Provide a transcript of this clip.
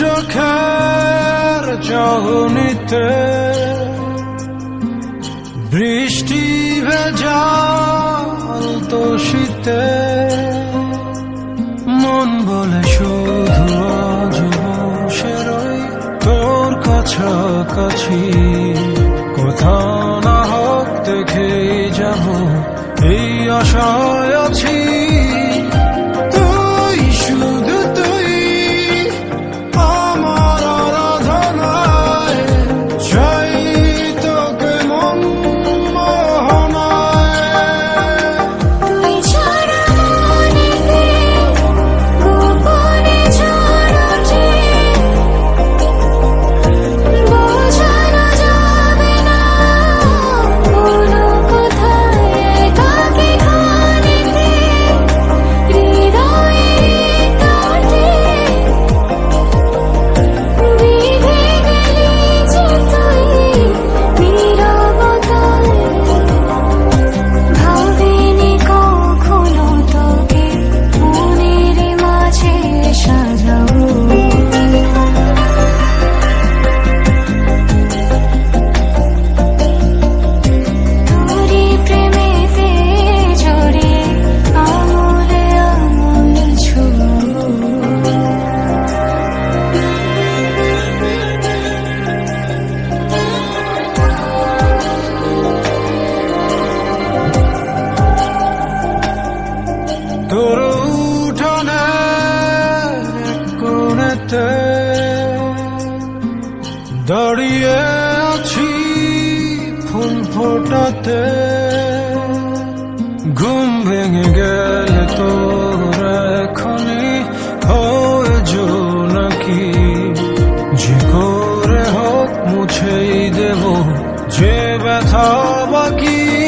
চোখের চাহনিতে বৃষ্টি ভেজাল তো শীতে মন বলে শুধু বসে রই তোর কাছাকাছি। কোথাও না হোক দেখেই যাব, এই আশায় কোণেতে দাঁড়িয়ে আছি ফুল ফোটাতে। ঘুম ভেঙে গেলে তোর এখনই হয়ে নাকি? যে করে হোক মুছেই দেব, যে ব্যথা বাকি